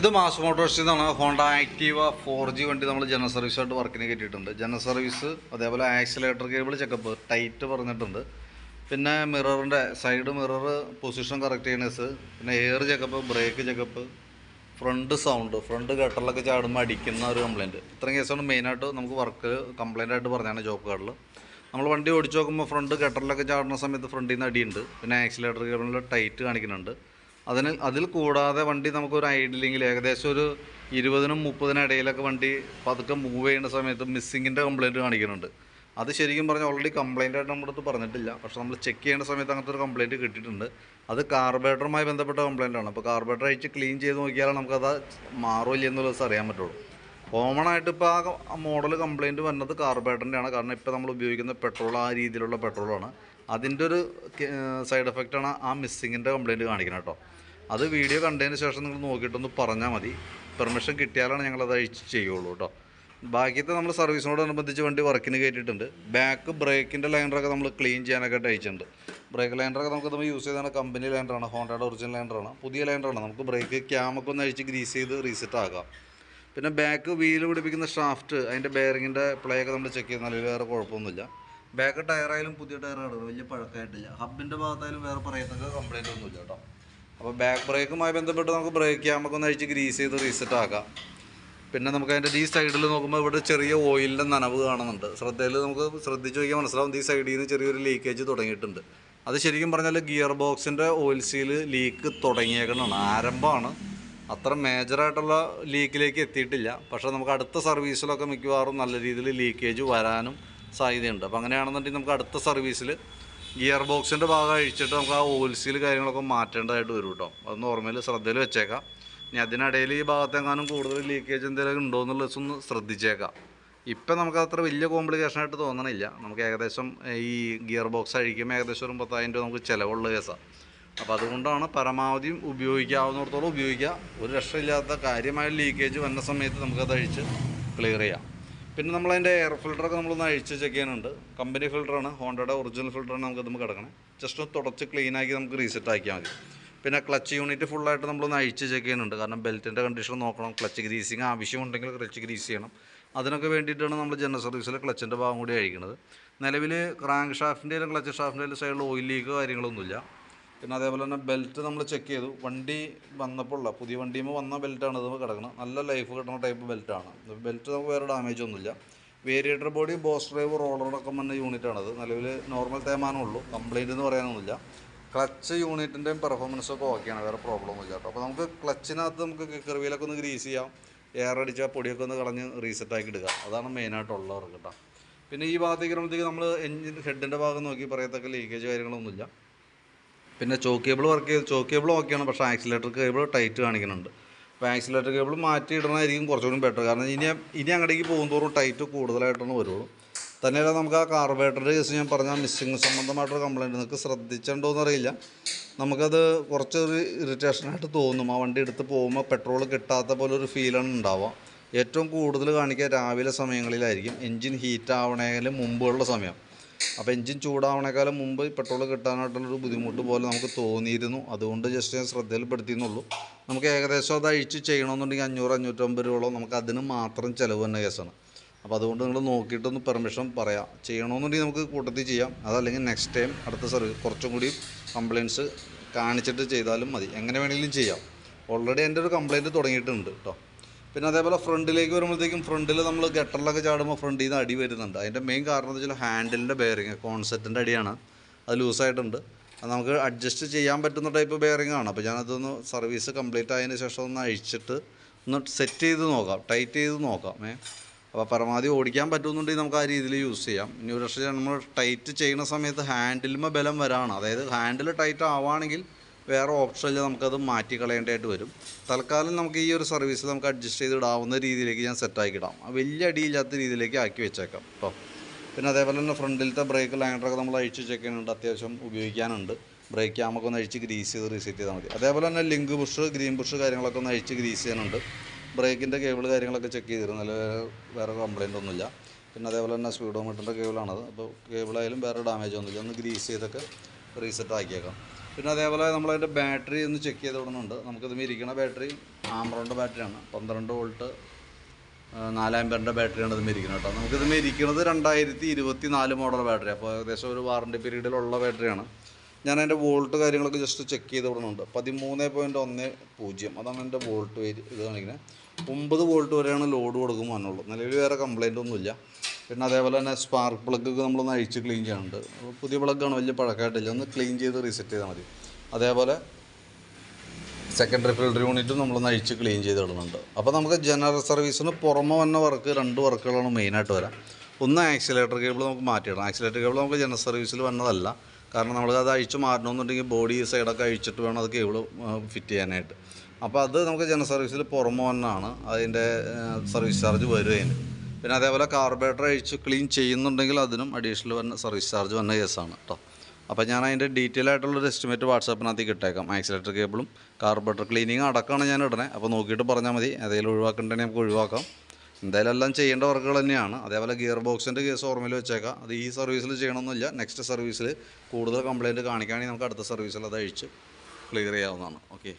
ഇത് മാസ് മോട്ടോഴ്സിൽ നിന്നാണ് Honda Activa four G വണ്ടി നമ്മൾ ജനറൽ സർവീസായിട്ട് വർക്കിന് കയറ്റിയിട്ടുണ്ട്. ജനറൽ സർവീസ് അതേപോലെ ആക്സിലേറ്റർ കേബിൾ ചെക്കപ്പ് ടൈറ്റ് പറഞ്ഞിട്ടുണ്ട്. പിന്നെ മിററിന്റെ സൈഡ് മിറർ പൊസിഷൻ കറക്റ്റ് ചെയ്യണേഴ്സ് പിന്നെ air checkup brake checkup front sound front ഗട്ടറിലൊക്കെ ചാടുമ്പോൾ അടിക്കുന്ന ഒരു കംപ്ലയിന്റ് ഇത്രയും കേസാണ് മെയിനായിട്ട് നമുക്ക് വർക്ക് കംപ്ലയിന്റ് ആയിട്ട് പറഞ്ഞാണ് ജോബ് കാർഡിൽ നമ്മൾ വണ്ടി ഓടിച്ച് നോക്കുമ്പോൾ ഫ്രണ്ട് ഗട്ടറിലൊക്കെ ചാടുന്ന സമയത്ത് ഫ്രണ്ടിൽ നിന്ന് അടിയുണ്ട്. പിന്നെ ആക്സിലേറ്റർ കേബിളിൽ ടൈറ്റ് കാണിക്കുന്നുണ്ട്. അതിന് അതിൽ കൂടാതെ വണ്ടി നമുക്കൊരു ഐഡിലിങ്ങിൽ ഏകദേശം ഒരു ഇരുപതിനും മുപ്പതിനും ഇടയിലൊക്കെ വണ്ടി പതുക്കെ മൂവ് ചെയ്യുന്ന സമയത്ത് മിസ്സിങ്ങിന്റെ കംപ്ലയിന്റ് കാണിക്കുന്നുണ്ട്. അത് ശരിക്കും പറഞ്ഞാൽ ഓൾറെഡി കംപ്ലയിന്റ് ആയിട്ട് നമ്മുടെ അടുത്ത് പറഞ്ഞിട്ടില്ല. പക്ഷെ നമ്മൾ ചെക്ക് ചെയ്യേണ്ട സമയത്ത് അങ്ങനത്തെ ഒരു കംപ്ലയിന്റ് കിട്ടിയിട്ടുണ്ട്. അത് കാർബറേറ്ററുമായി ബന്ധപ്പെട്ട കംപ്ലയിന്റ് ആണ്. അപ്പോൾ കാർബറേറ്റർ അഴിച്ച് ക്ലീൻ ചെയ്ത് നോക്കിയാലേ നമുക്കത് മാറില്ല എന്നുള്ളത് അറിയാൻ പറ്റുള്ളൂ. കോമൺ ആയിട്ട് ഇപ്പോൾ ആ മോഡൽ കംപ്ലയിന്റ് വന്നത് കാർബേറ്ററിന്റെ ആണ്. കാരണം ഇപ്പോൾ നമ്മൾ ഉപയോഗിക്കുന്ന പെട്രോൾ ആ രീതിയിലുള്ള പെട്രോളാണ് അതിന്റെ ഒരു സൈഡ് എഫക്റ്റാണ് ആ മിസ്സിങ്ങിന്റെ കംപ്ലയിന്റ് കാണിക്കുന്നത് കേട്ടോ. അത് വീഡിയോ കണ്ടതിന് ശേഷം നിങ്ങൾ നോക്കിയിട്ടൊന്ന് പറഞ്ഞാൽ മതി. പെർമിഷൻ കിട്ടിയാലാണ് ഞങ്ങളത് അഴിച്ച് ചെയ്യുള്ളൂ കേട്ടോ. ബാക്കിയത്തെ നമ്മൾ സർവീസിനോടനുബന്ധിച്ച് വണ്ടി വർക്കിന് കയറ്റിയിട്ടുണ്ട് ബാക്ക് ബ്രേക്കിന്റെ ലൈനറൊക്കെ നമ്മൾ ക്ലീൻ ചെയ്യാനൊക്കെ അയച്ചിട്ടുണ്ട്. ബ്രേക്ക് ലൈനറൊക്കെ നമുക്ക് നമ്മൾ യൂസ് ചെയ്താണ് കമ്പനി ലൈനറാണ് ഹോണ്ടയുടെ ഒറിജിനൽ ലൈനറാണ് പുതിയ ലൈനറാണ് നമുക്ക് ബ്രേക്ക് ക്യാമൊക്കെ ഒന്ന് അഴിച്ച് ഗ്രീസ് ചെയ്ത് റീസെറ്റ് ആക്കാം. പിന്നെ ബാക്ക് വീൽ പിടിപ്പിക്കുന്ന ഷാഫ്റ്റ് അതിന്റെ ബെയറിങ്ങിന്റെ പ്ലേ ഒക്കെ നമ്മൾ ചെക്ക് ചെയ്യുന്നാൽ വേറെ കുഴപ്പമൊന്നുമില്ല. ബാക്ക് ടയറായാലും പുതിയ ടയറാണ് വലിയ പഴക്കമായിട്ടില്ല. ഹബിന്റെ ഭാഗത്തായാലും വേറെ പറയത്തക്ക കംപ്ലൈന്റ് ഒന്നുമില്ല കേട്ടോ. അപ്പോൾ ബാക്ക് ബ്രേക്കുമായി ബന്ധപ്പെട്ട് നമുക്ക് ബ്രേക്ക് ക്യാമൊക്കെ ഒന്ന് അഴിച്ച് ഗ്രീസ് ചെയ്ത് റീസെറ്റ് ആക്കാം. പിന്നെ നമുക്ക് അതിന്റെ ഈ സൈഡിൽ നോക്കുമ്പോൾ ഇവിടെ ചെറിയ ഓയിലിന്റെ നനവ് കാണുന്നുണ്ട്. ശ്രദ്ധയിൽ നമുക്ക് ശ്രദ്ധിച്ച് നോക്കിയാൽ മനസ്സിലാവും. ഈ സൈഡിൽ നിന്ന് ചെറിയൊരു ലീക്കേജ് തുടങ്ങിയിട്ടുണ്ട്. അത് ശരിക്കും പറഞ്ഞാൽ ഗിയർ ബോക്സിന്റെ ഓയിൽ സീൽ ലീക്ക് തുടങ്ങിയേക്കണതാണ് ആരംഭമാണ്. അത്ര മേജറായിട്ടുള്ള ലീക്കിലേക്ക് എത്തിയിട്ടില്ല. പക്ഷേ നമുക്ക് അടുത്ത സർവീസിലൊക്കെ മിക്കവാറും നല്ല രീതിയിൽ ലീക്കേജ് വരാനും സാധ്യതയുണ്ട്. അപ്പോൾ അങ്ങനെയാണെന്നുണ്ടെങ്കിൽ നമുക്ക് അടുത്ത സർവീസിൽ ഗിയർ ബോക്സിന്റെ ഭാഗം അഴിച്ചിട്ട് നമുക്ക് ആ ഓയിൽ സീൽ കാര്യങ്ങളൊക്കെ മാറ്റേണ്ടതായിട്ട് വരും കേട്ടോ. അതൊന്ന് ഓർമ്മയിൽ ശ്രദ്ധയിൽ വെച്ചേക്കാം. ഇനി അതിനിടയിൽ ഈ ഭാഗത്തെങ്ങാനും കൂടുതൽ ലീക്കേജ് എന്തെങ്കിലും ഉണ്ടോ എന്നുള്ളത് ഒന്ന് ശ്രദ്ധിച്ചേക്കാം. ഇപ്പം നമുക്ക് അത്ര വലിയ കോംപ്ലിക്കേഷൻ ആയിട്ട് തോന്നണില്ല. നമുക്ക് ഏകദേശം ഈ ഗിയർ ബോക്സ് അഴിക്കുമ്പോൾ ഏകദേശം ഒരു പത്തായിരം രൂപ നമുക്ക് ചിലവുള്ള കേസാണ് അപ്പോൾ അതുകൊണ്ടാണ് പരമാവധി ഉപയോഗിക്കാവുന്നിടത്തോളം ഉപയോഗിക്കുക. ഒരു രക്ഷയില്ലാത്ത കാര്യമായ ലീക്കേജ് വന്ന സമയത്ത് നമുക്കത് അഴിച്ച് ക്ലിയർ ചെയ്യാം. പിന്നെ നമ്മളതിന്റെ എയർ ഫിൽറ്ററൊക്കെ നമ്മളൊന്ന് അഴിച്ച് ചെക്ക് ചെയ്യാനുണ്ട്. കമ്പനി ഫിൽറ്ററാണ് ഹോണ്ടയുടെ ഒറിജിനൽ ഫിൽറ്ററാണ് നമുക്ക് നമുക്ക് കിടക്കണേ. ജസ്റ്റ് ഒന്ന് തുടച്ച് ക്ലീനാക്കി നമുക്ക് റീസെറ്റ് ആക്കിയാൽ മതി. പിന്നെ ക്ലച്ച് യൂണിറ്റ് ഫുള്ളായിട്ട് നമ്മളൊന്ന് അഴിച്ച് ചെക്ക് ചെയ്യുന്നുണ്ട്. കാരണം ബെൽറ്റിന്റെ കണ്ടീഷൻ നോക്കണം ക്ലച്ച് ഗ്രീസിങ് ആവശ്യമുണ്ടെങ്കിൽ ക്ലച്ച് ഗ്രീസ് ചെയ്യണം. അതിനൊക്കെ വേണ്ടിയിട്ടാണ് നമ്മൾ ജനറൽ സർവീസിൽ ക്ലച്ചിന്റെ ഭാഗം കൂടി അഴിക്കുന്നത് നിലവിൽ ക്രാങ്ക് ഷാഫ്റ്റിന്റെ ക്ലച്ച് ഷാഫ്റ്റിന്റെ സൈഡിൽ ഓയിൽ ലീക്ക് കാര്യങ്ങളൊന്നുമില്ല. പിന്നെ അതേപോലെ തന്നെ ബെൽറ്റ് നമ്മൾ ചെക്ക് ചെയ്തു. വണ്ടി വന്നപ്പോൾ ഉള്ള പുതിയ വണ്ടിയുമ്പോൾ വന്ന ബെൽറ്റാണ് ഇത് കിടക്കുന്നത് നല്ല ലൈഫ് കിട്ടുന്ന ടൈപ്പ് ബെൽറ്റാണ് ബെൽറ്റ് നമുക്ക് വേറെ ഡാമേജ് ഒന്നുമില്ല. വേരിയേറ്റർ ബോഡി ബോസ് ഡ്രൈവ് റോളറടക്കം വന്ന യൂണിറ്റാണത് നിലവിൽ നോർമൽ തേമാനമുള്ളൂ കംപ്ലൈന്റ് എന്ന് പറയാനൊന്നുമില്ല. ക്ലച്ച് യൂണിറ്റിന്റെയും പെർഫോമൻസൊക്കെ ഓക്കെയാണ് വേറെ പ്രോബ്ലം ഒന്നുമില്ല കേട്ടോ. അപ്പോൾ നമുക്ക് ക്ലച്ചിനകത്ത് നമുക്ക് കിക്കറിവിലൊക്കെ ഒന്ന് ഗ്രീസ് ചെയ്യാം. എയർ അടിച്ചാൽ പൊടിയൊക്കെ ഒന്ന് കളഞ്ഞ് റീസെറ്റ് ആക്കി ഇടുക. അതാണ് മെയിനായിട്ടുള്ളവർ കേട്ടോ. പിന്നെ ഈ ഭാഗത്തേക്ക് വരുമ്പോഴത്തേക്ക് നമ്മൾ എഞ്ചിൻ ഹെഡിന്റെ ഭാഗം നോക്കി പറയത്തക്ക ലീക്കേജ് കാര്യങ്ങളൊന്നുമില്ല. പിന്നെ ചോക്ക് കേബിൾ വർക്ക് ചെയ്ത് ചോക്ക് കേബിൾ ഓക്കെയാണ് പക്ഷേ ആക്സിലേറ്റർ കേബിൾ ടൈറ്റ് കാണിക്കുന്നുണ്ട്. അപ്പോൾ ആക്സിലേറ്റർ കേബിൾ മാറ്റി ഇടണമായിരിക്കും കുറച്ചുകൂടി ബെറ്റർ കാരണം ഇനി ഇനി അങ്ങോട്ടേക്ക് പോകുന്തോറും ടൈറ്റ് കൂടുതലായിട്ടാണ് വരുള്ളൂ. തന്നെയല്ല നമുക്ക് ആ കാർബേറ്ററിന്റെ കേസ് ഞാൻ പറഞ്ഞാൽ മിസ്സിങ് സംബന്ധമായിട്ടൊരു കംപ്ലയിന്റ് നിങ്ങൾക്ക് ശ്രദ്ധിച്ചിട്ടുണ്ടോ എന്നറിയില്ല. നമുക്കത് കുറച്ചൊരു ഇറിറ്റേഷനായിട്ട് തോന്നും. ആ വണ്ടി എടുത്ത് പോകുമ്പോൾ പെട്രോൾ കിട്ടാത്ത പോലെ ഒരു ഫീലാണ് ഉണ്ടാവുക. ഏറ്റവും കൂടുതൽ കാണിക്കുക രാവിലെ സമയങ്ങളിലായിരിക്കും. എൻജിൻ ഹീറ്റ് ആവണേലും മുമ്പുള്ള സമയം. അപ്പോൾ എൻജിൻ ചൂടാവണേക്കാളും മുമ്പ് പെട്രോൾ കിട്ടാനായിട്ടുള്ളൊരു ബുദ്ധിമുട്ട് പോലെ നമുക്ക് തോന്നിയിരുന്നു. അതുകൊണ്ട് ജസ്റ്റ് ഞാൻ ശ്രദ്ധയിൽപ്പെടുത്തിയെന്നുള്ളൂ. നമുക്ക് ഏകദേശം അത് അഴിച്ച് ചെയ്യണമെന്നുണ്ടെങ്കിൽ അഞ്ഞൂറ് അഞ്ഞൂറ്റമ്പത് രൂപയോളം നമുക്ക് അതിന് മാത്രം ചിലവ് തന്നെ കേസാണ്. അപ്പോൾ അതുകൊണ്ട് നിങ്ങൾ നോക്കിയിട്ടൊന്ന് പെർമിഷൻ പറയാം. ചെയ്യണമെന്നുണ്ടെങ്കിൽ നമുക്ക് കൂട്ടത്തിൽ ചെയ്യാം. അതല്ലെങ്കിൽ നെക്സ്റ്റ് ടൈം അടുത്ത സർവീസ് കുറച്ചും കൂടി കംപ്ലയിൻസ് കാണിച്ചിട്ട് ചെയ്താലും മതി. എങ്ങനെ വേണമെങ്കിലും ചെയ്യാം. ഓൾറെഡി എന്റെ ഒരു കംപ്ലയിന്റ് തുടങ്ങിയിട്ടുണ്ട് കേട്ടോ പിന്നെ അതേപോലെ ഫ്രണ്ടിലേക്ക് വരുമ്പോഴത്തേക്കും ഫ്രണ്ടിൽ നമ്മൾ ഗട്ടറിലൊക്കെ ചാടുമ്പോൾ ഫ്രണ്ടിൽ നിന്ന് അടി വരുന്നുണ്ട്. അതിന്റെ മെയിൻ കാരണം എന്ന് വെച്ചാൽ ഹാൻഡിലിന്റെ ബെയറിങ് കോൺസെപ്റ്റിന്റെ അടിയാണ്. അത് ലൂസായിട്ടുണ്ട് അത് നമുക്ക് അഡ്ജസ്റ്റ് ചെയ്യാൻ പറ്റുന്ന ടൈപ്പ് ബെയറിംഗ് ആണ്. അപ്പോൾ ഞാനതൊന്ന് സർവീസ് കംപ്ലീറ്റ് ആയതിന് ശേഷം ഒന്ന് അഴിച്ചിട്ട് ഒന്ന് സെറ്റ് ചെയ്ത് നോക്കാം. ടൈറ്റ് ചെയ്ത് നോക്കാം ഏ. അപ്പോൾ പരമാവധി ഓടിക്കാൻ പറ്റുന്നുണ്ടെങ്കിൽ നമുക്ക് ആ രീതിയിൽ യൂസ് ചെയ്യാം. ഇനി ഒരു പക്ഷേ നമ്മൾ ടൈറ്റ് ചെയ്യുന്ന സമയത്ത് ഹാൻഡിലുമ്പോൾ ബലം വരാണ്. അതായത് ഹാൻഡിൽ ടൈറ്റ് ആവുകയാണെങ്കിൽ വേറെ ഓപ്ഷനിൽ നമുക്കത് മാറ്റി കളയേണ്ടതായിട്ട് വരും. തൽക്കാലം നമുക്ക് ഈ ഒരു സർവീസ് നമുക്ക് അഡ്ജസ്റ്റ് ചെയ്തിടാവുന്ന രീതിയിലേക്ക് ഞാൻ സെറ്റാക്കി ഇടാം. ആ വലിയ അടിയില്ലാത്ത രീതിയിലേക്ക് ആക്കി വെച്ചേക്കാം കേട്ടോ പിന്നെ അതേപോലെ തന്നെ ഫ്രണ്ടിലത്തെ ബ്രേക്ക് ലൈനറൊക്കെ നമ്മൾ അഴിച്ച് ചെക്ക് അത്യാവശ്യം ഉപയോഗിക്കാനുണ്ട്. ബ്രേക്ക് ക്യാമൊക്കെ ഒന്ന് അഴിച്ച് ഗ്രീസ് ചെയ്ത് റീസെറ്റ് ചെയ്താൽ മതി. അതേപോലെ തന്നെ ലിങ്ക് ബുഷ് ഗ്രീൻ ബുഷ് കാര്യങ്ങളൊക്കെ ഒന്ന് അഴിച്ച് ഗ്രീസ് ചെയ്യാനുണ്ട്. ബ്രേക്കിന്റെ കേബിൾ കാര്യങ്ങളൊക്കെ ചെക്ക് ചെയ്തിരുന്നു. നല്ല വേറെ കംപ്ലയിന്റ് ഒന്നുമില്ല. പിന്നെ അതേപോലെ തന്നെ സ്പീഡോമീറ്ററിന്റെ കേബിളാണത് അപ്പോൾ കേബിളായാലും വേറെ ഡാമേജ് ഒന്നുമില്ല. ഒന്ന് ഗ്രീസ് ചെയ്തൊക്കെ റീസെറ്റ് ആക്കിയേക്കാം. പിന്നെ അതേപോലെ നമ്മളതിന്റെ ബാറ്ററി ഒന്ന് ചെക്ക് ചെയ്ത് വിടുന്നുണ്ട് നമുക്കിത് മിരിക്കണ ബാറ്ററി ആമറോണിന്റെ ബാറ്ററിയാണ്. പന്ത്രണ്ട് വോൾട്ട് നാലാമ്പറിന്റെ ബാറ്ററിയാണ് ഇത് ഇരിക്കുന്നത് കേട്ടോ. നമുക്കിത് ഇരിക്കുന്നത് രണ്ടായിരത്തി ഇരുപത്തി നാല് മോഡൽ ബാറ്ററി അപ്പോൾ ഏകദേശം ഒരു വാറണ്ടി പീരീഡിലുള്ള ബാറ്ററിയാണ്. ഞാൻ അതിന്റെ വോൾട്ട് കാര്യങ്ങളൊക്കെ ജസ്റ്റ് ചെക്ക് ചെയ്ത് വിടുന്നുണ്ട് പതിമൂന്ന് പോയിന്റ് ഒന്ന് പൂജ്യം. അതാണ് എന്റെ വോൾട്ട് ഇത് കാണിക്കുന്നത് ഒമ്പത് വോൾട്ട് വരെയാണ് ലോഡ് കൊടുക്കുമ്പോൾ വന്നുള്ളൂ നിലവിൽ വേറെ കംപ്ലൈന്റ് ഒന്നുമില്ല. പിന്നെ അതേപോലെ തന്നെ സ്പാർക്ക് പ്ലഗ് നമ്മളൊന്ന് അഴിച്ച് ക്ലീൻ ചെയ്യാനുണ്ട്. പുതിയ പ്ലഗ്ഗാണ് വലിയ പഴക്കമായിട്ടില്ല ഒന്ന് ക്ലീൻ ചെയ്ത് റീസെറ്റ് ചെയ്താൽ മതി. അതേപോലെ സെക്കൻഡറി ഫിൽഡർ യൂണിറ്റും നമ്മളൊന്ന് അഴിച്ച് ക്ലീൻ ചെയ്ത് ഇടുന്നുണ്ട് അപ്പോൾ നമുക്ക് ജനറൽ സർവീസിന് പുറമെ വന്ന വർക്ക് രണ്ട് വർക്കുകളാണ് മെയിനായിട്ട് വരാം. ഒന്ന് ആക്സിലേറ്റർ കേബിൾ നമുക്ക് മാറ്റിയിടണം ആക്സിലേറ്റർ കേബിൾ നമുക്ക് ജനറൽ സർവീസിൽ വന്നതല്ല. കാരണം നമ്മൾ അത് അഴിച്ച് മാറ്റണമെന്നുണ്ടെങ്കിൽ ബോഡി സൈഡൊക്കെ അഴിച്ചിട്ട് വേണം അത് കേബിൾ ഫിറ്റ് ചെയ്യാനായിട്ട്. അപ്പോൾ അത് നമുക്ക് ജനറൽ സർവീസിൽ പുറമെ വന്നാണ് അതിന്റെ സർവീസ് ചാർജ് വരുന്നതിന് പിന്നെ അതേപോലെ കാർബറേറ്റർ അഴിച്ച് ക്ലീൻ ചെയ്യുന്നുണ്ടെങ്കിൽ അതിനും അഡീഷണൽ വന്ന സർവീസ് ചാർജ് വന്ന കേസാണ് കേട്ടോ അപ്പോൾ ഞാൻ അതിന്റെ ഡീറ്റെയിൽ ആയിട്ടുള്ളൊരു എസ്റ്റിമേറ്റ് വാട്സാപ്പിനകത്തേക്ക് കിട്ടേക്കാം ആക്സിലേറ്റർ കേബിളും കാർബറേറ്റർ ക്ലീനിങ് അടക്കമാണ് ഞാൻ ഇടണേ. അപ്പോൾ നോക്കിയിട്ട് പറഞ്ഞാൽ മതി. ഏതെങ്കിലും ഒഴിവാക്കണ്ടെങ്കിൽ നമുക്ക് ഒഴിവാക്കാം. എന്തായാലും എല്ലാം ചെയ്യേണ്ട വർക്കുകൾ തന്നെയാണ്. അതേപോലെ ഗിയർ ബോക്സിന്റെ കേസ് ഓർമ്മയിൽ വെച്ചേക്കാം. അത് ഈ സർവീസിൽ ചെയ്യണമെന്നില്ല നെക്സ്റ്റ് സർവീസിൽ കൂടുതൽ കംപ്ലയിന്റ് കാണിക്കുകയാണെങ്കിൽ നമുക്ക് അടുത്ത സർവീസിൽ അത് അഴിച്ച് ക്ലിയർ ചെയ്യാവുന്നതാണ്. ഓക്കെ